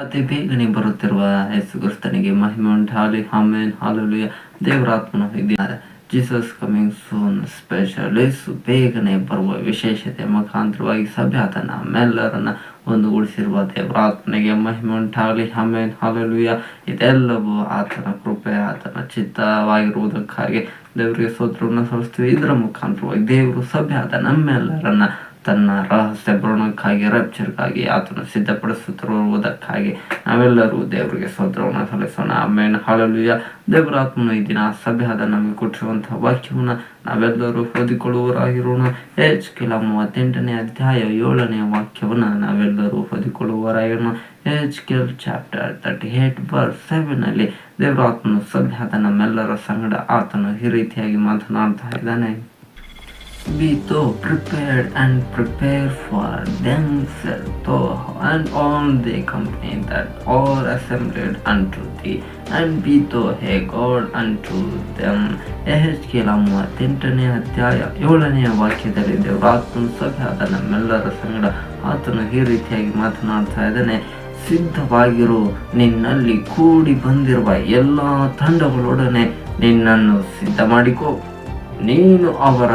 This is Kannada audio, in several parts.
ಅತಿ ಬೇಗನೆ ಬರುತ್ತಿರುವ ಯೇಸು ಕ್ರಿಸ್ತನಿಗೆ ಮಹಿಮೆ ಉಂಟಾಗಲಿ. ಆಮೇನ್. ಹಾಲೆಲೂಯ. ದೇವರಾತ್ಮನ ಇದ್ದಾರೆ Jesus coming soon. Special Yesu ಬೇಗನೆ ಬರುವ ವಿಶೇಷತೆ ಮುಖಾಂತರವಾಗಿ ಸಭ್ಯಾತ ನಮ್ಮೆಲ್ಲರನ್ನ ಒಂದುಗೂಡಿಸಿರುವ ದೇವರಾತ್ಮನಿಗೆ ಮಹಿಮೆ ಉಂಟಾಗಲಿ. ಆಮೇನ್. ಹಾಲೆಲೂಯ. ಇದೆಲ್ಲವೂ ಆತನ ಕೃಪೆ, ಆತನ ಚಿತ್ತವಾಗಿರುವುದಕ್ಕಾಗಿ ದೇವರಿಗೆ ಸೋತ್ರವನ್ನು ಸಲ್ಲಿಸ್ತೀವಿ. ಇದರ ಮುಖಾಂತರವಾಗಿ ದೇವರು ಸಭ್ಯಾತ ನಮ್ಮೆಲ್ಲರನ್ನ ತನ್ನ ರಹಸ್ಯ ಭ್ರೂಣಕ್ಕಾಗಿ ರಪ್ಚರ್ಗಾಗಿ ಆತನು ಸಿದ್ಧಪಡಿಸುತ್ತಿರುವುದಕ್ಕಾಗಿ ನಾವೆಲ್ಲರೂ ದೇವರಿಗೆ ಸ್ತೋತ್ರವನ್ನು ಸಲ್ಲಿಸೋಣ. ಆಮೇಲೆ ಹಾಳಲುಯ ದೇವರಾತ್ಮನು ಈ ದಿನ ಸಭೆಯಾದ ನಮಗೆ ಕೊಟ್ಟಿರುವಂತಹ ವಾಕ್ಯವನ್ನು ನಾವೆಲ್ಲರೂ ಓದಿಕೊಳ್ಳುವರಾಗಿರೋಣ ಎಚ್ ಕೆಲ ಮೂವತ್ತೆಂಟನೇ ಅಧ್ಯಾಯ ಏಳನೇ ವಾಕ್ಯವನ್ನು ನಾವೆಲ್ಲರೂ ಓದಿಕೊಳ್ಳುವರಾಗಿರೋಣ Ezekiel chapter thirty eight ಬರ್ ಸೆವೆನಲ್ಲಿ ದೇವರಾತ್ಮನು ಸಭೆಯಾದ ನಮ್ಮೆಲ್ಲರ ಸಂಗಡ ಆತನು ಈ ರೀತಿಯಾಗಿ ಮಾತನಾಡ್ತಾ ಇದ್ದಾನೆ. Be thou prepared and prepared for then self thou and all thy company that are assembled unto thee and be thou a guard unto them Ezekiel ಅಧ್ಯಾಯ ಏಳನೆಯ ವಾಕ್ಯದಲ್ಲಿ ಆತನ ಸಭೆ ಆ ನಮ್ಮೆಲ್ಲರ ಸಂಗಡ ಆತನ ಈ ರೀತಿಯಾಗಿ ಮಾತನಾಡ್ತಾಯಿದ್ದಾನೆ ಸಿದ್ಧವಾಗಿರೋ, ನಿನ್ನಲ್ಲಿ ಕೂಡಿ ಬಂದಿರುವ ಎಲ್ಲ ತಂಡಗಳೊಡನೆ ನಿನ್ನನ್ನು ಸಿದ್ಧ ಮಾಡಿಕೊ ನೀನು ಅವರ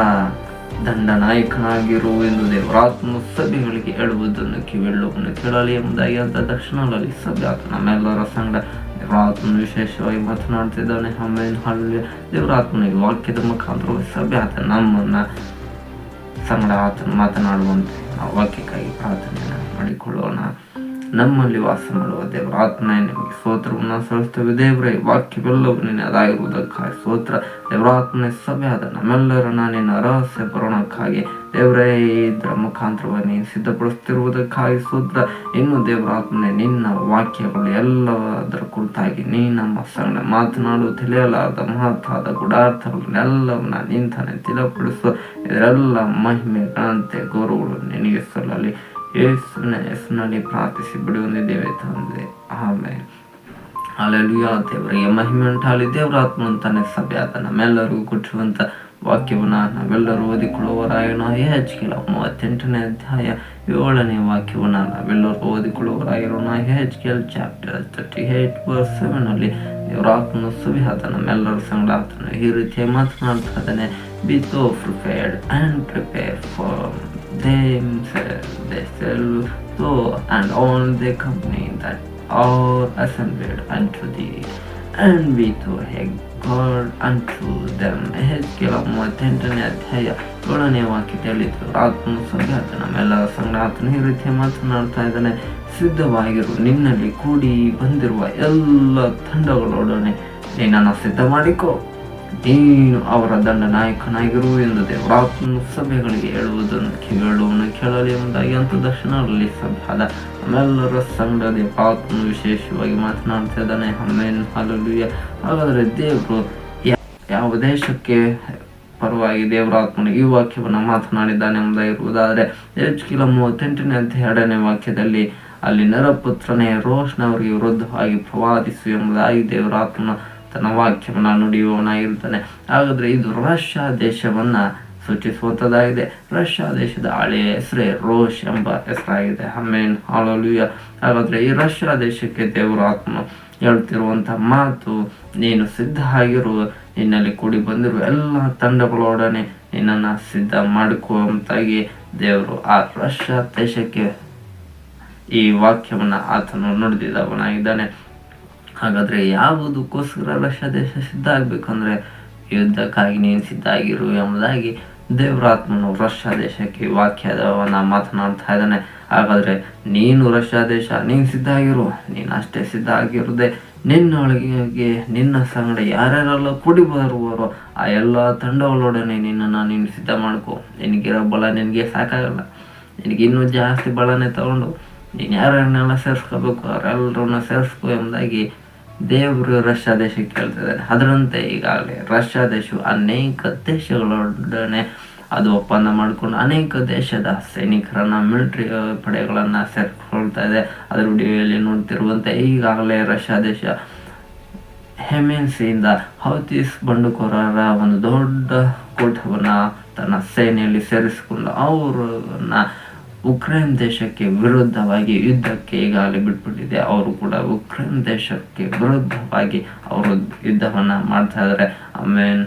ದಂಡನಾಯಕನಾಗಿರು ಎಂದು ದೇವರಾತ್ಮ ಸಭೆಗಳಿಗೆ ಹೇಳುವುದನ್ನು ಕಿವಿಳುವನ್ನು ಕೇಳಲಿ ಎಂಬುದಾಗಿ ಅಂತ ದಕ್ಷಿಣದಲ್ಲಿ ಸಭೆ ಆತ ನಮ್ಮೆಲ್ಲರ ಸಂಗಡ ದೇವರಾತ್ಮನು ವಿಶೇಷವಾಗಿ ಮಾತನಾಡ್ತಿದ್ದಾನೆ ಆಮೇಲೆ ಹಳ್ಳಿ ದೇವರಾತ್ಮನಿಗೆ ವಾಕ್ಯದ ಮುಖಾಂತರ ಸಭೆ ಆತ ನಮ್ಮನ್ನ ಸಂಗಡ ಆತನ ಮಾತನಾಡುವಂತೆ. ನಾವು ವಾಕ್ಯಕ್ಕಾಗಿ ಪ್ರಾರ್ಥನೆಯನ್ನು ಮಾಡಿಕೊಳ್ಳೋಣ. ನಮ್ಮಲ್ಲಿ ವಾಸ ಮಾಡುವ ದೇವರ. ಆತ್ಮನೇ ನಿಮಗೆ ಸ್ತೋತ್ರವನ್ನು ಸಲ್ಲಿಸ್ತೇವೆ ದೇವರೇ, ವಾಕ್ಯವೆಲ್ಲವೂ ನಿನ್ನೆ ಅದಾಗಿರುವುದಕ್ಕಾಗಿ ಸ್ತೋತ್ರ. ದೇವರಾತ್ಮನೆ ಆದ ನಮ್ಮೆಲ್ಲರನ್ನ ನಿನ್ನ ರಹಸ್ಯ ಬರೋಣಕ್ಕಾಗಿ ದೇವರೇ ಇದರ ಮುಖಾಂತರವಾಗಿ ನೀನು ಸಿದ್ಧಪಡಿಸ್ತಿರುವುದಕ್ಕಾಗಿ ಸ್ತೋತ್ರ. ಇನ್ನು ದೇವರಾತ್ಮನೆ ನಿನ್ನ ವಾಕ್ಯಗಳು ಎಲ್ಲದರ ಕುರಿತಾಗಿ ನೀ ನಮ್ಮ ಸಂಗಡ ಮಾತನಾಡು. ತಿಳಿಯಲಾದ ಮಹತ್ವದ ಗುಡಾರ್ಥಗಳನ್ನೆಲ್ಲವನ್ನ ನಿಂತಾನೆ ತಿಳಿಪಡಿಸು. ಇದರೆಲ್ಲ ಮಹಿಮೆ ಗಣತೆ ಗೌರವಗಳು ನಿನಗೆ ಯೇಸುವಿನ ಹೆಸರಿನಲ್ಲಿ ಪ್ರಾರ್ಥಿಸಿ ಬಿಡುವಂದಿದ್ದೇವೆ ತಂದೆ. ಆಮೇಲೆ ಅಲ್ಲೆಲ್ಲೂಯ ದೇವರಿಗೆ ಮಹಿಮೆ ಉಂಟಾಗಲಿ ದೇವರ ಆತ್ಮನು ಸಭೆ ಆತ ನಮ್ಮೆಲ್ಲರಿಗೂ ಕೊಟ್ಟಿರುವಂಥ ವಾಕ್ಯವನ್ನು ನಾವೆಲ್ಲರೂ ಓದಿಕೊಳ್ಳುವರಾಯೋಣ ಹೆಚ್ಚಿಗೆ ಮೂವತ್ತೆಂಟನೇ ಅಧ್ಯಾಯ ಏಳನೇ ವಾಕ್ಯವನ್ನು ನಾವೆಲ್ಲರೂ ಓದಿಕೊಳ್ಳುವರಾಗಿರೋಣ ಹೆಚ್ಚಿಗೆ ಚಾಪ್ಟರ್ ತರ್ಟಿ ಏಟ್ ವರ್ಸ್ ಸೆವೆನಲ್ಲಿ ದೇವರ ಆತ್ಮನ ಸಭೆ ಆತ ನಮ್ಮೆಲ್ಲರ ಸಂಗಡ ಆತನು ಈ ರೀತಿಯ ಮಾತನಾಡ್ತಾ ಇದ್ದಾನೆ be thou prepared and prepare for themselves, themselves so and all the company that are assembled unto thee, and we to a God unto them. ಹೆಚ್ಚಿಗೆ ಮೂವತ್ತೆಂಟನೇ ಅಧ್ಯಾಯ ಏಳನೇ ವಾಕ್ಯದಲ್ಲಿ ಆತ್ಮನು ಸಂಘಾತ ನಮ್ಮೆಲ್ಲರ ಸಂಗಡ ಆತನು ಈ ರೀತಿ ಮಾತನಾಡ್ತಾ ಇದ್ದಾನೆ ಸಿದ್ಧವಾಗಿರು ನಿನ್ನಲ್ಲಿ ಕೂಡಿ ಬಂದಿರುವ ಎಲ್ಲ ತಂಡಗಳೊಡನೆ ನೀನನ್ನು ಸಿದ್ಧ ಮಾಡಿಕೋ ನೀನು ಅವರ ದಂಡ ನಾಯಕನಾಗಿರು ಎಂದು ದೇವರಾತ್ಮ ಸಭೆಗಳಿಗೆ ಹೇಳುವುದನ್ನು ಕೇಳುವನು ಕೇಳಲಿ ಎಂಬುದಾಗಿ ಅಂತ ದರ್ಶನದಲ್ಲಿ ಸಭಾದ ನಮ್ಮೆಲ್ಲರ ಸಂಘ ದೇವಾತ್ಮನು ವಿಶೇಷವಾಗಿ ಮಾತನಾಡ್ತಾ ಇದ್ದಾನೆ ಹಾಗಾದರೆ ದೇವರು ಯಾವ ದೇಶಕ್ಕೆ ಪರವಾಗಿ ದೇವರಾತ್ಮನು ಈ ವಾಕ್ಯವನ್ನು ಮಾತನಾಡಿದ್ದಾನೆ ಎಂಬುದಾಗಿರುವುದಾದರೆ ಹೆಚ್ಚಿನ ಮೂವತ್ತೆಂಟನೇ ಅಂತ ಎರಡನೇ ವಾಕ್ಯದಲ್ಲಿ ಅಲ್ಲಿ ನರಪುತ್ರನೇ ರೋಷನವರಿಗೆ ವಿರುದ್ಧವಾಗಿ ಪ್ರವಾದಿಸು ಎಂಬುದಾಗಿ ದೇವರಾತ್ಮನ ತನ್ನ ವಾಕ್ಯವನ್ನು ನುಡಿಯುವವನಾಗಿರ್ತಾನೆ ಹಾಗಾದ್ರೆ ಇದು ರಷ್ಯಾ ದೇಶವನ್ನ ಸೂಚಿಸುವಂಥದ್ದಾಗಿದೆ ರಷ್ಯಾ ದೇಶದ ಹಳೆಯ ಹೆಸರೇ ರೋಷ್ ಎಂಬ ಹೆಸರಾಗಿದೆ. ಹಮೇನ್ ಹಾಲೋಲುಯ. ಹಾಗಾದ್ರೆ ಈ ರಷ್ಯಾ ದೇಶಕ್ಕೆ ದೇವರ ಆತ್ಮ ಹೇಳ್ತಿರುವಂತಹ ಮಾತು, ನೀನು ಸಿದ್ಧ ಆಗಿರುವ ನಿನ್ನಲ್ಲಿ ಕೂಡಿ ಬಂದಿರುವ ಎಲ್ಲ ತಂಡಗಳೊಡನೆ ನಿನ್ನನ್ನು ಸಿದ್ಧ ಮಾಡಿಕೊಳ್ಳುವಂತಾಗಿ ದೇವರು ಆ ರಷ್ಯಾ ದೇಶಕ್ಕೆ ಈ ವಾಕ್ಯವನ್ನ ಆತನು ನುಡಿದಿದ್ದವನಾಗಿದ್ದಾನೆ. ಹಾಗಾದ್ರೆ ಯಾವುದಕ್ಕೋಸ್ಕರ ರಷ್ಯಾ ದೇಶ ಸಿದ್ಧ ಆಗ್ಬೇಕಂದ್ರೆ ಯುದ್ಧಕ್ಕಾಗಿ ನೀನು ಸಿದ್ಧ ಆಗಿರು ಎಂಬುದಾಗಿ ದೇವರಾತ್ಮನು ರಷ್ಯಾ ದೇಶಕ್ಕೆ ವಾಕ್ಯದವನ್ನ ಮಾತನಾಡ್ತಾ ಇದ್ದಾನೆ. ಹಾಗಾದ್ರೆ ನೀನು ರಷ್ಯಾ ದೇಶ, ನೀನು ಸಿದ್ಧ ಆಗಿರು, ನೀನು ಅಷ್ಟೇ ಸಿದ್ಧ ಆಗಿರುದೇ ನಿನ್ನೊಳಗೆ ನಿನ್ನ ಸಂಗಡ ಯಾರ್ಯಾರೆಲ್ಲ ಕೂಡಿ ಬರುವರೋ ಆ ಎಲ್ಲ ತಂಡಗಳೊಡನೆ ನಿನ್ನನ್ನು ನೀನು ಸಿದ್ಧ ಮಾಡ್ಕೊ. ನಿನಗಿರೋ ಬಲ ನಿನಗೆ ಸಾಕಾಗಲ್ಲ. ನಿನಗೆ ಇನ್ನೂ ಜಾಸ್ತಿ ಬಲನೇ ತಗೊಂಡು ನೀನು ಯಾರನ್ನೆಲ್ಲ ಸೇರಿಸ್ಕೋಬೇಕು, ಅವರೆಲ್ಲರನ್ನ ಸೇರಿಸ್ಕೊ ಎಂಬುದಾಗಿ ದೇವರು ರಷ್ಯಾ ದೇಶಕ್ಕೆ ಕೇಳ್ತಿದ್ದಾರೆ. ಅದರಂತೆ ಈಗಾಗಲೇ ರಷ್ಯಾ ದೇಶವು ಅನೇಕ ದೇಶಗಳೊಡನೆ ಅದು ಒಪ್ಪಂದ ಮಾಡಿಕೊಂಡು ಅನೇಕ ದೇಶದ ಸೈನಿಕರನ್ನ, ಮಿಲಿಟ್ರಿ ಪಡೆಗಳನ್ನ ಸೇರ್ಕೊಳ್ತಾ ಇದೆ. ಅದರ ವಿಡಿಯೋಯಲ್ಲಿ ನೋಡ್ತಿರುವಂತೆ ಈಗಾಗಲೇ ರಷ್ಯಾ ದೇಶ ಹೆಮೆನ್ಸಿಯಿಂದ ಹೌತೀಸ್ ಬಂಡುಕೋರರ ಒಂದು ದೊಡ್ಡ ಕೂಟವನ್ನ ತನ್ನ ಸೇನೆಯಲ್ಲಿ ಸೇರಿಸಿಕೊಂಡು ಅವರನ್ನ ಉಕ್ರೇನ್ ದೇಶಕ್ಕೆ ವಿರುದ್ಧವಾಗಿ ಯುದ್ಧಕ್ಕೆ ಈಗಾಗಲೇ ಬಿಟ್ಬಿಟ್ಟಿದೆ. ಅವರು ಕೂಡ ಉಕ್ರೇನ್ ದೇಶಕ್ಕೆ ವಿರುದ್ಧವಾಗಿ ಅವರು ಯುದ್ಧವನ್ನು ಮಾಡ್ತಾ ಇದ್ದಾರೆ ಆಮೇಲೆ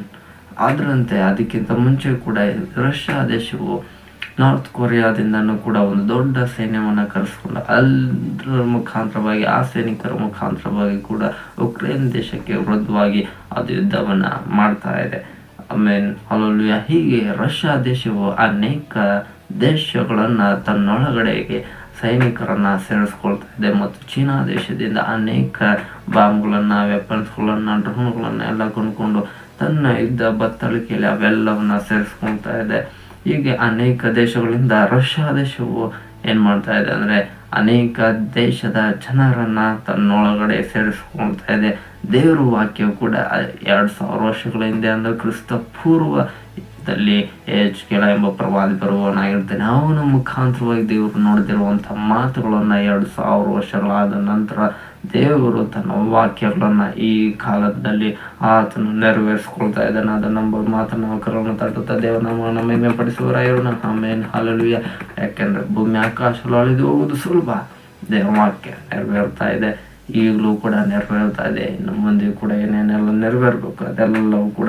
ಅದರಂತೆ ಅದಕ್ಕಿಂತ ಮುಂಚೆ ಕೂಡ ರಷ್ಯಾ ದೇಶವು ನಾರ್ತ್ ಕೊರಿಯಾದಿಂದನೂ ಕೂಡ ಒಂದು ದೊಡ್ಡ ಸೈನ್ಯವನ್ನು ಕರೆಸ್ಕೊಂಡು ಅದರ ಮುಖಾಂತರವಾಗಿ, ಆ ಸೈನಿಕರ ಮುಖಾಂತರವಾಗಿ ಕೂಡ ಉಕ್ರೇನ್ ದೇಶಕ್ಕೆ ವಿರುದ್ಧವಾಗಿ ಅದು ಯುದ್ಧವನ್ನು ಮಾಡ್ತಾ ಇದೆ. ಆಮೇಲೆ ಅಲ್ಲೂ ಹೀಗೆ ರಷ್ಯಾ ದೇಶವು ಅನೇಕ ದೇಶಗಳನ್ನ ತನ್ನೊಳಗಡೆಗೆ ಸೈನಿಕರನ್ನು ಸೇರಿಸ್ಕೊಳ್ತಾ ಇದೆ ಮತ್ತು ಚೀನಾ ದೇಶದಿಂದ ಅನೇಕ ಬಾಂಬ್ಗಳನ್ನು, ವೆಪನ್ಸ್ಗಳನ್ನು, ಡ್ರೋನ್ಗಳನ್ನು ಎಲ್ಲ ಕೊಂಡ್ಕೊಂಡು ತನ್ನ ಯುದ್ಧ ಬತ್ತಳಿಕೆಯಲ್ಲಿ ಅವೆಲ್ಲವನ್ನ ಸೇರಿಸ್ಕೊಳ್ತಾ ಇದೆ. ಹೀಗೆ ಅನೇಕ ದೇಶಗಳಿಂದ ರಷ್ಯಾ ದೇಶವು ಏನು ಮಾಡ್ತಾ ಇದೆ ಅಂದ್ರೆ ಅನೇಕ ದೇಶದ ಜನರನ್ನು ತನ್ನೊಳಗಡೆ ಸೇರಿಸ್ಕೊಳ್ತಾ ಇದೆ. ದೇವರು ವಾಕ್ಯವು ಕೂಡ ಎರಡು ಸಾವಿರ ವರ್ಷಗಳ ಹಿಂದೆ ಅಂದರೆ ಕ್ರಿಸ್ತ ಪೂರ್ವದಲ್ಲಿ ಎಚ್ ಕೆಳ ಎಂಬ ಪ್ರವಾದಿ ಬರುವವನಾಗಿರ್ತಾನೆ ಅವನ ಮುಖಾಂತರವಾಗಿ ದೇವರು ನೋಡಿದಿರುವಂತಹ ಮಾತುಗಳನ್ನು ಎರಡು ಸಾವಿರ ವರ್ಷಗಳಾದ ನಂತರ ದೇವರು ತನ್ನ ವಾಕ್ಯಗಳನ್ನು ಈ ಕಾಲದಲ್ಲಿ ಆತನು ನೆರವೇರಿಸ್ಕೊಳ್ತಾ ಇದ್ದಾನೆ. ಅದನ್ನು ನಮ್ಮ ಮಾತನ್ನು ಕರನ್ನು ತಟ್ಟುತ್ತಾ ದೇವನಾಮವನ್ನು ಪಡಿಸುವ ಪಡಿಸುವರಾಯಿರೋಣ ಆಮೇಲೆ ಹಾಲಲುಯ. ಯಾಕೆಂದರೆ ಭೂಮಿ ಆಕಾಶಗಳು ಅಳಿದು ಹೋಗುವುದು ಸುಲಭ. ದೇವರ ವಾಕ್ಯ ನೆರವೇರ್ತಾ ಇದೆ. ಈಗಲೂ ಕೂಡ ನೆರವೇರ್ತಾ ಇದೆ. ಇನ್ನು ಮುಂದೆ ಕೂಡ ಏನೇನೆಲ್ಲ ನೆರವೇರ್ಬೇಕು ಅದೆಲ್ಲವೂ ಕೂಡ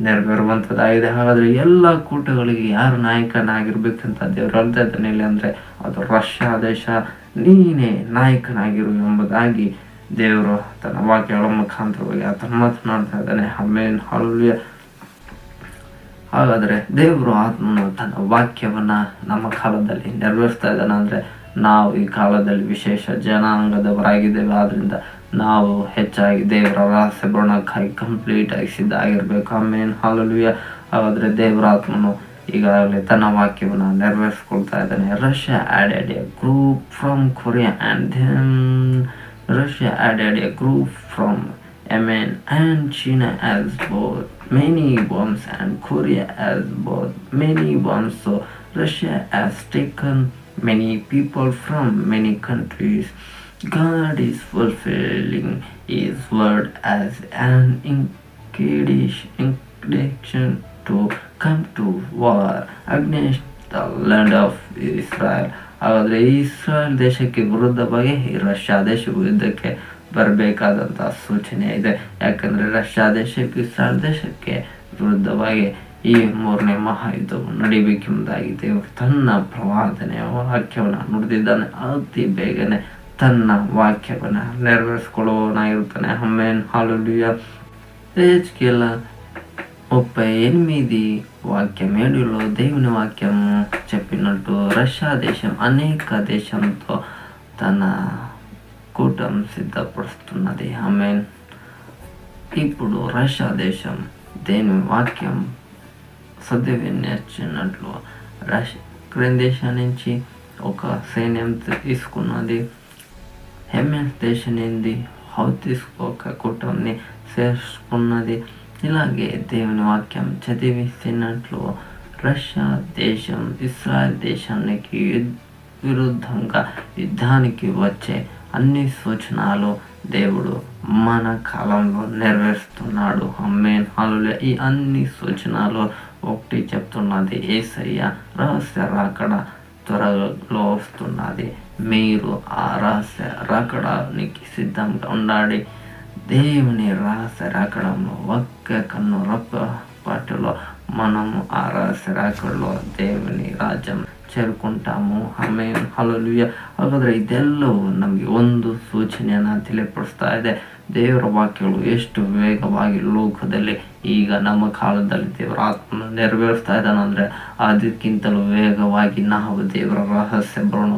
ನೆರವೇರುವಂಥದ್ದಾಗಿದೆ ಹಾಗಾದ್ರೆ ಎಲ್ಲ ಕೂಟಗಳಿಗೆ ಯಾರು ನಾಯಕನಾಗಿರ್ಬೇಕಂತ ದೇವರು ಹೇಳ್ತಾ ಇದ್ದಾನೆ ಇಲ್ಲಿ ಅಂದ್ರೆ ಅದು ರಷ್ಯಾ ದೇಶ, ನೀನೇ ನಾಯಕನಾಗಿರು ಎಂಬುದಾಗಿ ದೇವರು ತನ್ನ ವಾಕ್ಯಗಳ ಮುಖಾಂತರವಾಗಿ ಆತನ ಮಾತನಾಡ್ತಾ ಇದ್ದಾನೆ. ಅಮೇನ್ ಹಳ್ಳಿಯ ಹಾಗಾದ್ರೆ ದೇವರು ಆತ್ಮನು ತನ್ನ ವಾಕ್ಯವನ್ನ ನಮ್ಮ ಕಾಲದಲ್ಲಿ ನೆರವೇರಿಸ್ತಾ ಇದ್ದಾನೆ. ಅಂದ್ರೆ ನಾವು ಈ ಕಾಲದಲ್ಲಿ ವಿಶೇಷ ಜನಾಂಗದವರಾಗಿದ್ದೇವೆ. ಆದ್ದರಿಂದ ನಾವು ಹೆಚ್ಚಾಗಿ ದೇವರ ರಹಸ್ಯ ಬರಣಕ್ಕಾಗಿ ಕಂಪ್ಲೀಟ್ ಆಗಿ ಸಿದ್ಧ ಆಗಿರ್ಬೇಕು ಆಮೇನ್ ಹಾಲಲುಯ ಹಾಗಾದ್ರೆ ದೇವರಾತ್ಮನು ಈಗಾಗಲೇ ತನ್ನ ವಾಕ್ಯವನ್ನು ನೆರವೇರಿಸ್ಕೊಳ್ತಾ ಇದ್ದಾನೆ. Russia added a group from Korea and then Russia added a group from Yemen and China has both many bombs and Korea has both many bombs. Russia has taken many people from many countries. God is fulfilling His word as an invitation to come to war against the land of Israel. ಹಾಗಾದ್ರೆ ಇಸ್ರಾಯಲ್ ದೇಶಕ್ಕೆ ವಿರುದ್ಧವಾಗಿ ಈ ರಷ್ಯಾ ದೇಶವು ಯುದ್ಧಕ್ಕೆ ಬರಬೇಕಾದಂತ ಸೂಚನೆ ಇದೆ ಯಾಕಂದ್ರೆ ರಷ್ಯಾ ದೇಶಕ್ಕೆ ಇಸ್ರಾಯಲ್ ದೇಶಕ್ಕೆ ವಿರುದ್ಧವಾಗಿ ಈ ಮೂರನೇ ಮಹಾಯುದ್ಧ ನಡಿಬೇಕೆಂಬುದಾಗಿದೆ. ತನ್ನ ಪ್ರವಾದನೆಯ ವಾಕ್ಯವನ್ನು ನುಡಿದಿದ್ದಾನೆ. ಅತಿ ಬೇಗನೆ ತನ್ನ ವಾಕ್ಯವನ್ನು ನೆರವೇರಿಸಿಕೊಳ್ಳುವವನಾಗಿರುತ್ತಾನೆ ಅಮ್ಮೇನ್ హాలూయ హెచ్కేల ముప్పై ఎనిమిది వాక్యం ఏడులో దేవుని వాక్యం చెప్పినట్టు రష్యా దేశం అనేక దేశంతో తన కూటం సిద్ధపరుస్తున్నది ఐ మీన్ ఇప్పుడు రష్యా దేశం దేని వాక్యం సద్వినియోగించినట్లు రష్యా ఉక్రెయిన్ దేశం నుంచి ఒక సైన్యం తీసుకున్నది. హెమెన్స్ దేశం నుండి హౌతీసుకోక కూటమిని చేసుకున్నది ఇలాగే దేవుని వాక్యం చదివిస్తున్నట్లు రష్యా దేశం ఇస్రాయల్ దేశానికి విరుద్ధంగా యుద్ధానికి వచ్చే అన్ని సూచనలు దేవుడు మన కాలంలో నెరవేరుస్తున్నాడు. అమ్మేన్ హాలులే ఈ అన్ని సూచనలు ఒకటి చెప్తున్నది ఏసయ్య రహస్య రాకడ త్వరలో వస్తున్నది మీరు ఆ రహస్య రాకడానికి సిద్ధంగా ఉండాలి దేవుని రహస్య రాకడంలో ఒక్క కన్ను రప్ప పాటలో మనము ఆ రహస్య రాకడలో దేవుని రాజ్యం చేరుకుంటాము ಆಮೇ ಹಲಲುಯ ಹಾಗಾದ್ರೆ ಇದೆಲ್ಲವೂ ನಮಗೆ ಒಂದು ಸೂಚನೆಯನ್ನ ತಿಳಿಪಡಿಸ್ತಾ ಇದೆ ದೇವರ ವಾಕ್ಯಗಳು ಎಷ್ಟು ವೇಗವಾಗಿ ಲೋಕದಲ್ಲಿ ಈಗ ನಮ್ಮ ಕಾಲದಲ್ಲಿ ದೇವರ ಆತ್ಮ ನೆರವೇರಿಸ್ತಾ ಇದ್ದಾನಂದ್ರೆ ಅದಕ್ಕಿಂತಲೂ ವೇಗವಾಗಿ ನಾವು ದೇವರ ರಹಸ್ಯ ಬರೋಣ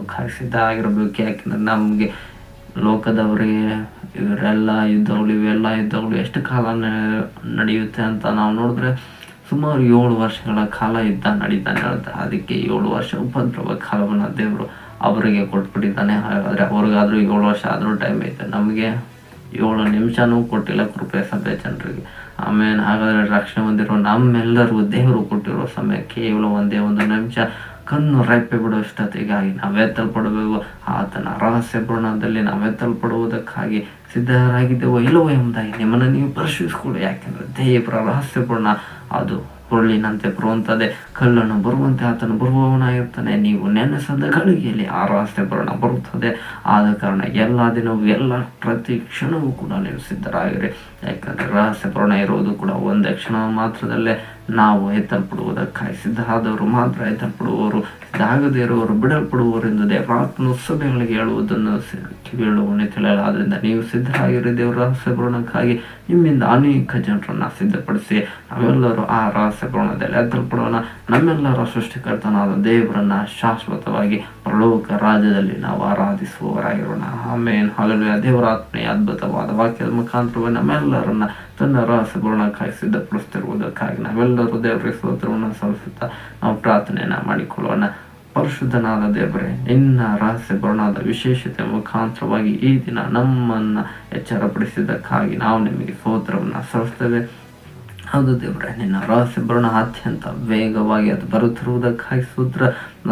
ಆಗಿರ್ಬೇಕು ಯಾಕೆಂದ್ರೆ ನಮಗೆ ಲೋಕದವರಿಗೆ ಇವರೆಲ್ಲ ಯುದ್ಧಗಳು, ಇವೆಲ್ಲ ಯುದ್ಧಗಳು ಎಷ್ಟು ಕಾಲ ನಡೆಯುತ್ತೆ ಅಂತ ನಾವು ನೋಡಿದ್ರೆ ಸುಮಾರು ಏಳು ವರ್ಷಗಳ ಕಾಲ ಯುದ್ಧ ನಡೀತಾನೆ ಹೇಳ್ತಾ ಅದಕ್ಕೆ ಏಳು ವರ್ಷ ಉಪದ್ರವ ಕಾಲವನ್ನು ದೇವರು ಅವರಿಗೆ ಕೊಟ್ಬಿಟ್ಟಿದ್ದಾನೆ. ಹಾಗಾದ್ರೆ ಅವ್ರಿಗಾದ್ರೂ ಏಳು ವರ್ಷ ಆದರೂ ಟೈಮ್ ಐತೆ. ನಮಗೆ ಏಳು ನಿಮಿಷನೂ ಕೊಟ್ಟಿಲ್ಲ, ಕೃಪೆ ಸಭೆ ಜನರಿಗೆ. ಆಮೇಲೆ ಹಾಗಾದರೆ ರಕ್ಷಣೆ ಹೊಂದಿರೋ ನಮ್ಮೆಲ್ಲರಿಗೂ ದೇವರು ಕೊಟ್ಟಿರೋ ಸಮಯ ಕೇವಲ ಒಂದೇ ಒಂದು ನಿಮಿಷ. ಕಣ್ಣು ರೆಪ್ಪೆ ಬಿಡುವಷ್ಟೊತ್ತಿಗಾಗಿ ನಾವೆತ್ತಲ್ಪಡಬೇಕು ಆತನ ರಹಸ್ಯ ನಾವೇ ನಾವೆತ್ತಲ್ಪಡುವುದಕ್ಕಾಗಿ ಸಿದ್ಧರಾಗಿದ್ದೇವೋ ಇಲ್ಲವೋ ಎಂಬುದಾಗಿ ನಿಮ್ಮನ್ನು ನೀವು ಪರಿಶೀಲಿಸ್ಕೊಳ್ಳಿ. ಯಾಕೆಂದರೆ ದೇವರ ರಹಸ್ಯ ಪೂರ್ಣ ಅದು ಹುರುಳಿನಂತೆ ಬರುವಂತದೆ ಕಲ್ಲನ್ನು ಬರುವಂತೆ ಆತನು ಬರುವವನಾಗಿರ್ತಾನೆ ನೀವು ನೆನೆಸದ ಗಳಿಗೆಯಲ್ಲಿ ಆ ರಹಸ್ಯ ಬರೋಣ ಬರುತ್ತದೆ. ಆದ ಕಾರಣ ಎಲ್ಲ ದಿನವೂ ಎಲ್ಲ ಪ್ರತಿ ಕ್ಷಣವೂ ಕೂಡ ನೀವು ಸಿದ್ಧರಾಗಿರಿ. ಯಾಕಂದ್ರೆ ರಹಸ್ಯ ಬರೋಣ ಇರುವುದು ಕೂಡ ಒಂದೇ ಕ್ಷಣ ಮಾತ್ರದಲ್ಲೇ. ನಾವು ಎತ್ತಲ್ಪಡುವುದಕ್ಕಾಗಿ ಸಿದ್ಧರಾದವರು ಮಾತ್ರ ಎತ್ತಲ್ಪಡುವವರು ಸಿದ್ಧಾಗದೇ ಇರುವವರು ಬಿಡಲ್ಪಡುವವರು ಎಂದು ದೇವರಾತ್ಮನು ಸಭೆಗಳಿಗೆ ಹೇಳುವುದನ್ನು ತಿಳಿಯಲ್ಲ. ಆದ್ದರಿಂದ ನೀವು ಸಿದ್ಧರಾಗಿರಿ, ದೇವರ ರಹಸ್ಯ ಬರೋಣಕ್ಕಾಗಿ ನಿಮ್ಮಿಂದ ಅನೇಕ ಜನರನ್ನು ಸಿದ್ಧಪಡಿಸಿ, ನಾವೆಲ್ಲರೂ ಆ ರಹಸ್ಯ ಬರೋಣದಲ್ಲಿ ಎತ್ತಲ್ಪಡೋಣ. ನಮ್ಮೆಲ್ಲರ ಸೃಷ್ಟಿಕರ್ತನಾದ ದೇವರನ್ನ ಶಾಶ್ವತವಾಗಿ ಪ್ರಲೋಕ ರಾಜ್ಯದಲ್ಲಿ ನಾವು ಆರಾಧಿಸುವವರಾಗಿರೋಣ. ಆಮೇನ್. ಹಾಲೆಲೂಯ. ದೇವರ ಆತ್ಮೆಯ ಅದ್ಭುತವಾದ ವಾಕ್ಯದ ಮುಖಾಂತರವೇ ನಮ್ಮೆಲ್ಲರನ್ನ ತನ್ನ ರಹಸ್ಯ ಸಿದ್ಧಪಡಿಸ್ತಿರುವುದಕ್ಕಾಗಿ ಸಿದ್ಧಪಡಿಸ್ತಿರುವುದಕ್ಕಾಗಿ ನಾವೆಲ್ಲರೂ ದೇವರಿಗೆ ಸ್ತೋತ್ರವನ್ನು ಸಲ್ಲಿಸುತ್ತಾ ನಾವು ಪ್ರಾರ್ಥನೆಯನ್ನ ಮಾಡಿಕೊಳ್ಳೋಣ. ಪರಿಶುದ್ಧನಾದ ದೇವರೇ, ನಿನ್ನ ರಹಸ್ಯ ಬರಣದ ವಿಶೇಷತೆ ಮುಖಾಂತರವಾಗಿ ಈ ದಿನ ನಮ್ಮನ್ನ ಎಚ್ಚರಪಡಿಸಿದ್ದಕ್ಕಾಗಿ ನಾವು ನಿಮಗೆ ಸ್ತೋತ್ರವನ್ನು ಸಲ್ಲಿಸ್ತೇವೆ ಹೌದು ದೇವರೇ, ನಿನ್ನ ರಹಸ್ಯ ಬರಣ ಅತ್ಯಂತ ವೇಗವಾಗಿ ಅದು ಬರುತ್ತಿರುವುದಕ್ಕಾಗಿ ಸೂತ್ರ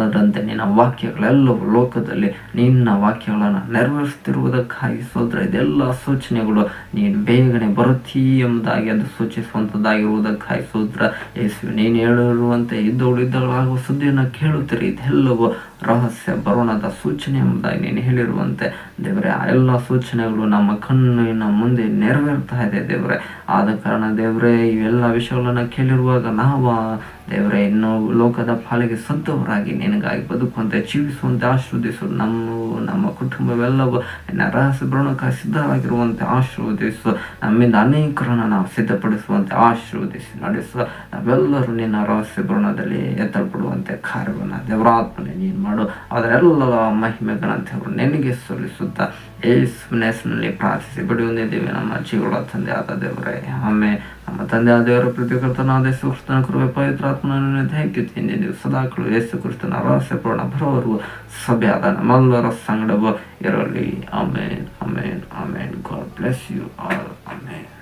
ಅದರಂತೆ ನಿನ್ನ ವಾಕ್ಯಗಳೆಲ್ಲವೂ ಲೋಕದಲ್ಲಿ ನಿನ್ನ ವಾಕ್ಯಗಳನ್ನು ನೆರವೇರಿಸ್ತಿರುವುದಕ್ಕಾಗಿ ಸೋದ್ರ, ಇದೆಲ್ಲ ಸೂಚನೆಗಳು ನೀನು ಬೇಗನೆ ಬರುತ್ತೀ ಎಂಬುದಾಗಿ ಅದು ಸೂಚಿಸುವಂಥದ್ದಾಗಿರುವುದಕ್ಕಾಗಿ ಸೂತ್ರ ಯೇಸು ನೀನು ಹೇಳಿರುವಂತೆ ಇದ್ದವಳು ಆಗುವ ಸುದ್ದಿಯನ್ನು ಕೇಳುತ್ತೀರಿ, ಇದೆಲ್ಲವೂ ರಹಸ್ಯ ಬರೋಣದ ಸೂಚನೆ ಎಂಬುದಾಗಿ ನೀನು ಹೇಳಿರುವಂತೆ, ದೇವರೇ, ಆ ಎಲ್ಲ ಸೂಚನೆಗಳು ನಮ್ಮ ಕಣ್ಣಿನ ಮುಂದೆ ನೆರವೇರ್ತಾ ಇದೆ ದೇವರೇ. ಆದ ಕಾರಣ ದೇವರೇ ಇವೆಲ್ಲ ವಿಷಯಗಳನ್ನು ಕೇಳಿರುವಾಗ ನಾವು ದೇವರೇ, ಇನ್ನು ಲೋಕದ ಪಾಲಿಗೆ ಸತ್ತವರಾಗಿ ನಿನಗಾಗಿ ಬದುಕುವಂತೆ ಜೀವಿಸುವಂತೆ ಆಶೀರ್ವದಿಸು. ನಮ್ಮ ನಮ್ಮ ಕುಟುಂಬವೆಲ್ಲವೂ ನಿನ್ನ ರಹಸ್ಯ ಬರೋಣಕ್ಕೆ ಸಿದ್ಧವಾಗಿರುವಂತೆ ಆಶೀರ್ವದಿಸು. ನಮ್ಮಿಂದ ಅನೇಕರನ್ನು ನಾವು ಸಿದ್ಧಪಡಿಸುವಂತೆ ಆಶೀರ್ವದಿಸಿ. ನಡೆಸುವ ನಾವೆಲ್ಲರೂ ನಿನ್ನ ರಹಸ್ಯ ಬರೋಣದಲ್ಲಿ ಎತ್ತಲ್ಪಡುವಂತೆ ಕಾರ್ಯವನ್ನು ದೇವರಾತ್ಮನೆ ನೀನು ಮಾಡು. ಅದರೆಲ್ಲ ಮಹಿಮೆಗಳಂತೆ ನಿನಗೆ ಸಲ್ಲಿಸುತ್ತಾ ಯೇಸುವಿನ ಹೆಸರಿನಲ್ಲಿ ಪ್ರಾರ್ಥಿಸಿ. ಬಿಡಿ ಹೊಂದಿದ್ದೇವೆ ನಮ್ಮ ಜೀವಳ ತಂದೆ ಆದ ದೇವರೇ. ಅಮ್ಮೆ ನಮ್ಮ ತಂದೆ ಆದ ದೇವರ ಪ್ರತಿಕರ್ತನಾದ ಯೇಸು ಕ್ರಿಸ್ತನ ಕೃಪೆ ಪವಿತ್ರಾತ್ಮನ ಹೇಗೆ ತಿಂದಿದ್ದೀವಿ ಸದಾಕಳು ಯೇಸು ಕ್ರಿಸ್ತನ ರಹಸ್ಯ ಪೂರ್ಣ ಬರೋವರೆಗೂ ಸಭೆ ಆದ ನಮ್ಮೆಲ್ಲರ ಸಂಗಡವು ಇರಲಿ. Amen. Amen. Amen. God bless you all.